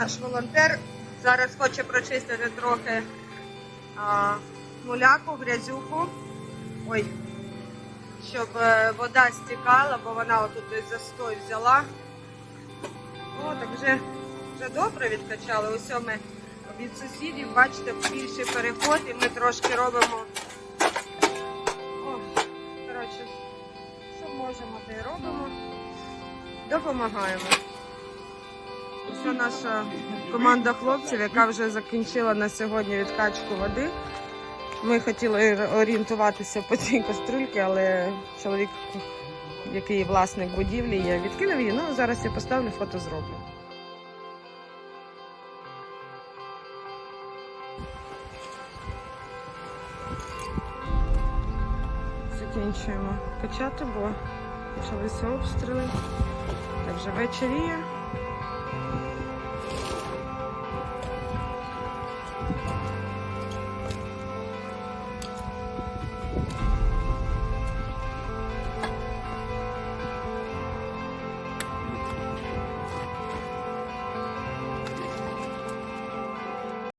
Наш волонтер зараз хоче прочистити трохи муляку, грязюку. Ой, щоб е, вода стікала, бо вона отут десь застой взяла. О, так вже, вже добре відкачали. Ось ми від сусідів, бачите, більший переход, і ми трошки робимо. О, коротше, що можемо, те й робимо. Допомагаємо. Це наша команда хлопців, яка вже закінчила на сьогодні відкачку води. Ми хотіли орієнтуватися по цій каструльці, але чоловік, який власник будівлі, є, відкинув її. Ну, зараз я поставлю фото зроблю. Закінчуємо качати, бо почалися обстріли. Так вже вечеріє.